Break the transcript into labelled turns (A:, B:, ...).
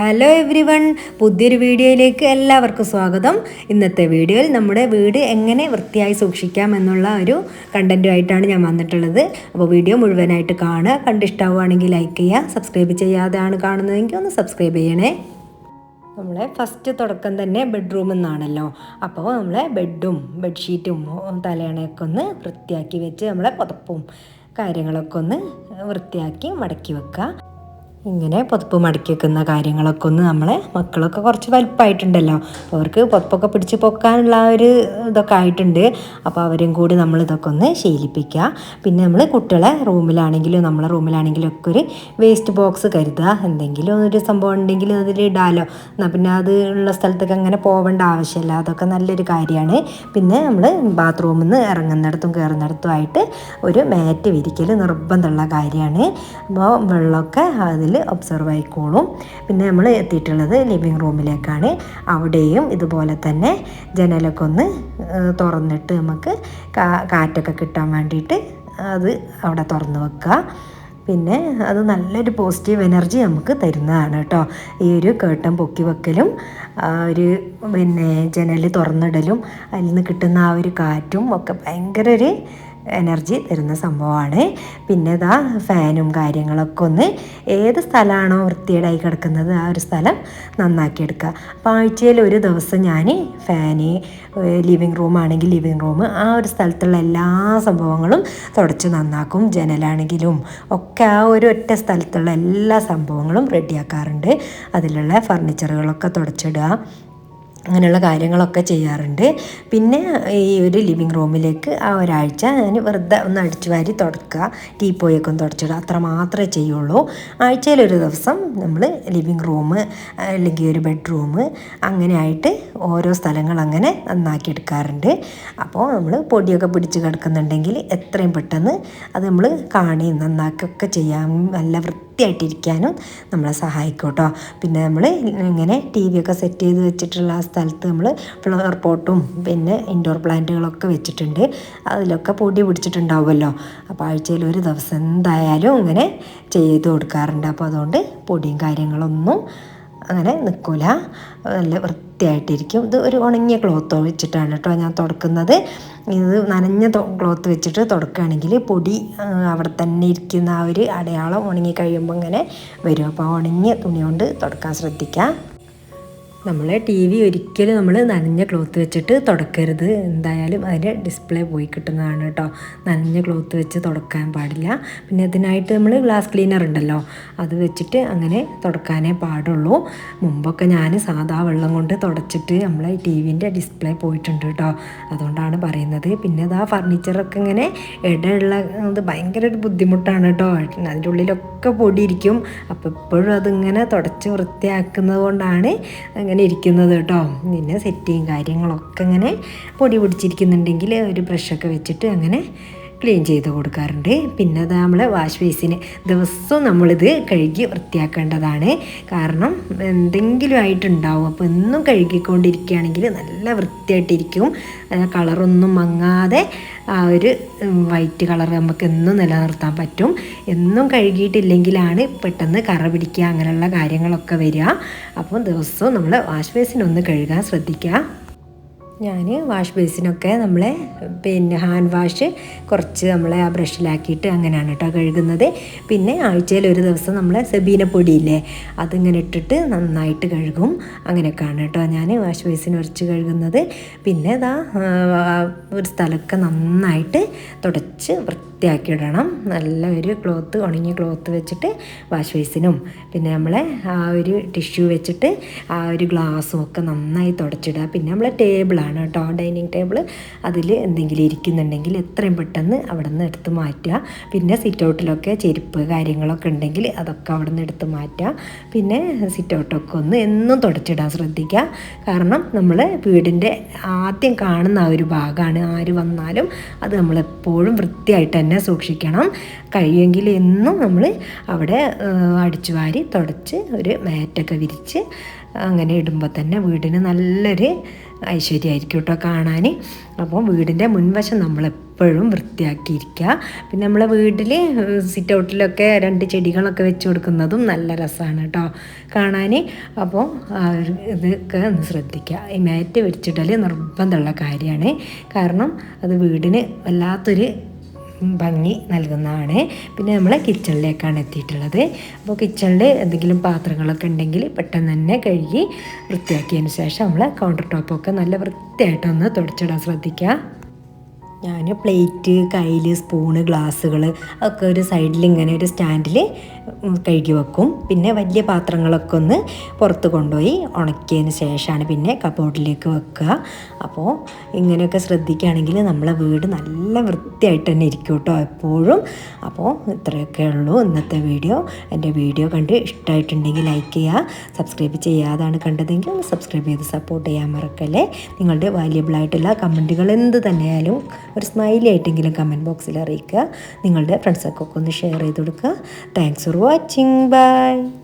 A: Hello every one പുതിയൊരു വീഡിയോയിലേക്ക് എല്ലാവർക്കും സ്വാഗതം. ഇന്നത്തെ വീഡിയോയിൽ നമ്മുടെ വീട് എങ്ങനെ വൃത്തിയായി സൂക്ഷിക്കാം എന്നുള്ള ഒരു കണ്ടന്റുമായിട്ടാണ് ഞാൻ വന്നിട്ടുള്ളത്. അപ്പോൾ വീഡിയോ മുഴുവനായിട്ട് കാണുക. കണ്ടിഷ്ടാവുകയാണെങ്കിൽ ലൈക്ക് ചെയ്യുക. സബ്സ്ക്രൈബ് ചെയ്യാതെയാണ് കാണുന്നതെങ്കിൽ ഒന്ന് സബ്സ്ക്രൈബ് ചെയ്യണേ. നമ്മളെ ഫസ്റ്റ് തുടക്കം തന്നെ ബെഡ്റൂമിൽ നിന്നാണല്ലോ അപ്പോൾ നമ്മളെ ബെഡും ബെഡ്ഷീറ്റും തലയണയൊക്കെ ഒന്ന് വൃത്തിയാക്കി വെച്ച് നമ്മളെ പുതപ്പും കാര്യങ്ങളൊക്കെ ഒന്ന് വൃത്തിയാക്കി മടക്കി വെക്കുക. ഇങ്ങനെ പുതപ്പ് മടക്കി വെക്കുന്ന കാര്യങ്ങളൊക്കെ ഒന്ന് നമ്മളെ മക്കളൊക്കെ കുറച്ച് വലുപ്പമായിട്ടുണ്ടല്ലോ അപ്പോൾ അവർക്ക് പുതപ്പൊക്കെ പിടിച്ച് പൊക്കാനുള്ള ഒരു ഇതൊക്കെ ആയിട്ടുണ്ട്. അപ്പോൾ അവരും കൂടി നമ്മൾ ഇതൊക്കെ ഒന്ന് ശീലിപ്പിക്കുക. പിന്നെ നമ്മൾ കുട്ടികളെ റൂമിലാണെങ്കിലും നമ്മളെ റൂമിലാണെങ്കിലും ഒക്കെ ഒരു വേസ്റ്റ് ബോക്സ് കരുതുക. എന്തെങ്കിലും ഒരു സംഭവം ഉണ്ടെങ്കിൽ അതിൽ ഇടാലോ. എന്നാൽ പിന്നെ അത് ഉള്ള സ്ഥലത്തൊക്കെ അങ്ങനെ പോവേണ്ട ആവശ്യമില്ല. അതൊക്കെ നല്ലൊരു കാര്യമാണ്. പിന്നെ നമ്മൾ ബാത്റൂമിൽ നിന്ന് ഇറങ്ങുന്നിടത്തും കയറുന്നിടത്തും ആയിട്ട് ഒരു മാറ്റ് വിരിക്കൽ നിർബന്ധമുള്ള കാര്യമാണ്. അപ്പോൾ വെള്ളമൊക്കെ അതിൽ ഒബ്സർവ് ആയിക്കോളും. പിന്നെ നമ്മൾ എത്തിയിട്ടുള്ളത് ലിവിങ് റൂമിലേക്കാണ് അവിടെയും ഇതുപോലെ തന്നെ ജനലൊക്കെ ഒന്ന് തുറന്നിട്ട് നമുക്ക് കാറ്റൊക്കെ കിട്ടാൻ വേണ്ടിയിട്ട് അത് അവിടെ തുറന്ന് വെക്കുക. പിന്നെ അത് നല്ലൊരു പോസിറ്റീവ് എനർജി നമുക്ക് തരുന്നതാണ് കേട്ടോ. ഈ ഒരു കേട്ടൻ പൊക്കി വെക്കലും ഒരു പിന്നെ ജനൽ തുറന്നിടലും അതിൽ നിന്ന് കിട്ടുന്ന ആ ഒരു കാറ്റും ഒക്കെ ഭയങ്കര ഒരു എനർജി തരുന്ന സംഭവമാണ്. പിന്നെ ഇതാ ഫാനും കാര്യങ്ങളൊക്കെ ഒന്ന് ഏത് സ്ഥലമാണോ വൃത്തിയേടായി കിടക്കുന്നത് ആ ഒരു സ്ഥലം നന്നാക്കിയെടുക്കുക അപ്പോൾ ആഴ്ചയിൽ ഒരു ദിവസം ഞാൻ ഫാന് ലിവിങ് റൂം ആണെങ്കിൽ ലിവിങ് റൂം ആ ഒരു സ്ഥലത്തുള്ള എല്ലാ സംഭവങ്ങളും തുടച്ച് നന്നാക്കും. ജനലാണെങ്കിലും ഒക്കെ ആ ഒരു ഒറ്റ സ്ഥലത്തുള്ള എല്ലാ സംഭവങ്ങളും റെഡിയാക്കാറുണ്ട് അതിലുള്ള ഫർണിച്ചറുകളൊക്കെ തുടച്ചിടുക. അങ്ങനെയുള്ള കാര്യങ്ങളൊക്കെ ചെയ്യാറുണ്ട്. പിന്നെ ഈ ഒരു ലിവിങ് റൂമിലേക്ക് ആ ഒരാഴ്ച ഞാൻ വെറുതെ ഒന്ന് അടിച്ചു വാരി തുടക്കുക. ടീപ്പോയൊക്കെ ഒന്ന് തുടച്ചിടുക. അത്ര മാത്രമേ ചെയ്യുള്ളൂ. ആഴ്ചയിലൊരു ദിവസം നമ്മൾ ലിവിങ് റൂം അല്ലെങ്കിൽ ഒരു ബെഡ്റൂം അങ്ങനെ ആയിട്ട് ഓരോ സ്ഥലങ്ങൾ അങ്ങനെ നന്നാക്കി എടുക്കാറുണ്ട്. അപ്പോൾ നമ്മൾ പൊടിയൊക്കെ പിടിച്ച് കിടക്കുന്നുണ്ടെങ്കിൽ എത്രയും പെട്ടെന്ന് അത് നമ്മൾ കാണി നന്നാക്കുകയൊക്കെ ചെയ്യാൻ നല്ല വൃത്തിയായിട്ടിരിക്കാനും നമ്മളെ സഹായിക്കും കേട്ടോ. പിന്നെ നമ്മൾ ഇങ്ങനെ ടി ഒക്കെ സെറ്റ് ചെയ്ത് വെച്ചിട്ടുള്ള സ്ഥലത്ത് നമ്മൾ ഫ്ലവർ പോട്ടും പിന്നെ ഇൻഡോർ പ്ലാന്റുകളൊക്കെ വെച്ചിട്ടുണ്ട്. അതിലൊക്കെ പൊടി പിടിച്ചിട്ടുണ്ടാവുമല്ലോ. അപ്പോൾ ആഴ്ചയിൽ ഒരു ദിവസം എന്തായാലും ഇങ്ങനെ ചെയ്ത് കൊടുക്കാറുണ്ട്. അപ്പോൾ അതുകൊണ്ട് പൊടിയും കാര്യങ്ങളൊന്നും അങ്ങനെ നിൽക്കില്ല നല്ല വൃത്തിയായിട്ടിരിക്കും. ഇത് ഒരു ഉണങ്ങിയ ക്ലോത്ത് വെച്ചിട്ടാണ് കേട്ടോ ഞാൻ തുടക്കുന്നത്. ഇത് നനഞ്ഞ ക്ലോത്ത് വെച്ചിട്ട് തുടക്കുകയാണെങ്കിൽ പൊടി അവിടെ തന്നെ ഇരിക്കുന്ന ആ ഒരു അടയാളം ഉണങ്ങി കഴിയുമ്പോൾ ഇങ്ങനെ വരും. അപ്പോൾ ഉണങ്ങിയ തുണി കൊണ്ട് തുടക്കാൻ ശ്രദ്ധിക്കുക നമ്മൾ ടി വി ഒരിക്കലും നമ്മൾ നനഞ്ഞ ക്ലോത്ത് വെച്ചിട്ട് തുടക്കരുത്. എന്തായാലും അതിന്റെ ഡിസ്പ്ലേ പോയി കിട്ടുന്നതാണ് കേട്ടോ നനഞ്ഞ ക്ലോത്ത് വെച്ച് തുടക്കാൻ പാടില്ല. പിന്നെ അതിനായിട്ട് നമ്മൾ ഗ്ലാസ് ക്ലീനർ ഉണ്ടല്ലോ. അത് വെച്ചിട്ട് അങ്ങനെ തുടക്കാനേ പാടുള്ളൂ. മുമ്പൊക്കെ ഞാൻ സാധാ വെള്ളം കൊണ്ട് തുടച്ചിട്ട് നമ്മൾ ടി വിന്റെ ഡിസ്പ്ലേ പോയിട്ടുണ്ട് കേട്ടോ അതുകൊണ്ടാണ് പറയുന്നത്. പിന്നെ ഇതാ ഫർണിച്ചറൊക്കെ ഇങ്ങനെ ഇടയുള്ള അത് ഭയങ്കര ഒരു ബുദ്ധിമുട്ടാണ് കേട്ടോ അതിന്റെ ഉള്ളിലൊക്കെ പൊടിയിരിക്കും. അപ്പോൾ ഇപ്പോഴും അതിങ്ങനെ തുടച്ച് വൃത്തിയാക്കുന്നത് കൊണ്ടാണ് അങ്ങനെ ഇരിക്കുന്നത് കേട്ടോ. പിന്നെ സെറ്റിങ് കാര്യങ്ങളൊക്കെ ഇങ്ങനെ പൊടി പിടിച്ചിരിക്കുന്നുണ്ടെങ്കിൽ ഒരു ബ്രഷൊക്കെ വെച്ചിട്ട് അങ്ങനെ ക്ലീൻ ചെയ്ത് കൊടുക്കാറുണ്ട്. പിന്നെ അത് നമ്മൾ വാഷ് ബേസിന് ദിവസവും നമ്മളിത് കഴുകി വൃത്തിയാക്കേണ്ടതാണ്. കാരണം എന്തെങ്കിലും ആയിട്ടുണ്ടാവും. അപ്പോൾ എന്നും കഴുകിക്കൊണ്ടിരിക്കുകയാണെങ്കിൽ നല്ല വൃത്തിയായിട്ടിരിക്കും. കളറൊന്നും മങ്ങാതെ ആ ഒരു വൈറ്റ് കളർ നമുക്ക് എന്നും നിലനിർത്താൻ പറ്റും. എന്നും കഴുകിയിട്ടില്ലെങ്കിലാണ് പെട്ടെന്ന് കറ പിടിക്കുക അങ്ങനെയുള്ള കാര്യങ്ങളൊക്കെ വരിക. അപ്പം ദിവസവും നമ്മൾ വാഷ് ബേസിനൊന്ന് കഴുകാൻ ശ്രദ്ധിക്കുക. ഞാൻ വാഷ് ബേസിനൊക്കെ നമ്മളെ പിന്നെ ഹാൻഡ് വാഷ് കുറച്ച് നമ്മളെ ആ ബ്രഷിലാക്കിയിട്ട് അങ്ങനെയാണ് കേട്ടോ കഴുകുന്നത്. പിന്നെ ആഴ്ചയിൽ ഒരു ദിവസം നമ്മളെ സെബീന പൊടിയില്ലേ അതിങ്ങനെ ഇട്ടിട്ട് നന്നായിട്ട് കഴുകും. അങ്ങനെയൊക്കെയാണ് കേട്ടോ ഞാൻ വാഷ് ബേസിന് ഉരച്ച് കഴുകുന്നത്. പിന്നെ ഇതാ ഒരു സ്ഥലമൊക്കെ നന്നായിട്ട് തുടച്ച് വൃത്തിയാക്കി ഇടണം നല്ല ഒരു ക്ലോത്ത് ഉണങ്ങിയ ക്ലോത്ത് വെച്ചിട്ട് വാഷ് ബേസിനും പിന്നെ നമ്മളെ ആ ഒരു ടിഷ്യൂ വെച്ചിട്ട് ആ ഒരു ഗ്ലാസ്സും ഒക്കെ നന്നായി തുടച്ചിടുക. പിന്നെ നമ്മളെ ടേബിളാണ് കേട്ടോ. ഡൈനിങ് ടേബിൾ അതിൽ എന്തെങ്കിലും ഇരിക്കുന്നുണ്ടെങ്കിൽ എത്രയും പെട്ടെന്ന് അവിടെ നിന്ന് എടുത്ത് മാറ്റുക. പിന്നെ സിറ്റ് ഔട്ടിലൊക്കെ ചെരുപ്പ് കാര്യങ്ങളൊക്കെ ഉണ്ടെങ്കിൽ അതൊക്കെ അവിടെ നിന്ന് എടുത്ത് മാറ്റുക. പിന്നെ സിറ്റ് ഔട്ടൊക്കെ ഒന്ന് എന്നും തുടച്ചിടാൻ ശ്രദ്ധിക്കുക. കാരണം നമ്മൾ വീടിന്റെ ആദ്യം കാണുന്ന ആ ഒരു ഭാഗമാണ്. ആര് വന്നാലും അത് നമ്മളെപ്പോഴും വൃത്തിയായിട്ട് തന്നെ സൂക്ഷിക്കണം. കഴിയുമെങ്കിൽ എന്നും നമ്മൾ അവിടെ അടിച്ചു വാരി തുടച്ച് ഒരു മാറ്റൊക്കെ വിരിച്ച് അങ്ങനെ ഇടുമ്പോൾ തന്നെ വീടിന് നല്ലൊരു ഐശ്വര്യമായിരിക്കും കേട്ടോ കാണാൻ അപ്പോൾ വീടിന്റെ മുൻവശം നമ്മളെപ്പോഴും വൃത്തിയാക്കിയിരിക്കുക. പിന്നെ നമ്മളെ വീട്ടിൽ സിറ്റ് ഔട്ടിലൊക്കെ രണ്ട് ചെടികളൊക്കെ വെച്ച് കൊടുക്കുന്നതും നല്ല രസമാണ് കേട്ടോ കാണാൻ അപ്പോൾ ഇതൊക്കെ ഒന്ന് ശ്രദ്ധിക്കുക. ഈ മാറ്റ് വിരിച്ചിടൽ നിർബന്ധമുള്ള കാര്യമാണ്. കാരണം അത് വീടിന് വല്ലാത്തൊരു ഭംഗി നൽകുന്നതാണ്. പിന്നെ നമ്മൾ കിച്ചണിലേക്കാണ് എത്തിയിട്ടുള്ളത്. അപ്പോൾ കിച്ചണിൽ എന്തെങ്കിലും പാത്രങ്ങളൊക്കെ ഉണ്ടെങ്കിൽ പെട്ടെന്ന് തന്നെ കഴുകി വൃത്തിയാക്കിയതിന് ശേഷം നമ്മൾ കൗണ്ടർ ടോപ്പൊക്കെ നല്ല വൃത്തിയായിട്ടൊന്ന് തുടച്ചിടാൻ ശ്രദ്ധിക്കുക. ഞാൻ പ്ലേറ്റ് കയ്യിൽ സ്പൂണ് ഗ്ലാസ്സുകൾ ഒക്കെ ഒരു സൈഡിൽ ഇങ്ങനെ ഒരു സ്റ്റാൻഡിൽ കഴുകി വെക്കും. പിന്നെ വലിയ പാത്രങ്ങളൊക്കെ ഒന്ന് പുറത്ത് കൊണ്ടുപോയി ഉണക്കിയതിന് ശേഷമാണ് പിന്നെ കബോർഡിലേക്ക് വെക്കുക. അപ്പോൾ ഇങ്ങനെയൊക്കെ ശ്രദ്ധിക്കുകയാണെങ്കിൽ നമ്മളെ വീട് നല്ല വൃത്തിയായിട്ട് തന്നെ ഇരിക്കും കേട്ടോ എപ്പോഴും. അപ്പോൾ ഇത്രയൊക്കെ ഉള്ളൂ ഇന്നത്തെ വീഡിയോ. എന്റെ വീഡിയോ കണ്ട് ഇഷ്ടമായിട്ടുണ്ടെങ്കിൽ ലൈക്ക് ചെയ്യുക സബ്സ്ക്രൈബ് ചെയ്യാതാണ് കണ്ടതെങ്കിൽ സബ്സ്ക്രൈബ് ചെയ്ത് സപ്പോർട്ട് ചെയ്യാൻ മറക്കല്ലേ. നിങ്ങളുടെ വാല്യബിളായിട്ടുള്ള കമന്റുകൾ എന്ത് തന്നെയായാലും ഒരു സ്മൈലി ആയിട്ടെങ്കിലും കമന്റ് ബോക്സിൽ അറിയിക്കുക. നിങ്ങളുടെ ഫ്രണ്ട്സൊക്കെ ഒന്ന് ഷെയർ ചെയ്ത് കൊടുക്കുക. Thanks for watching bye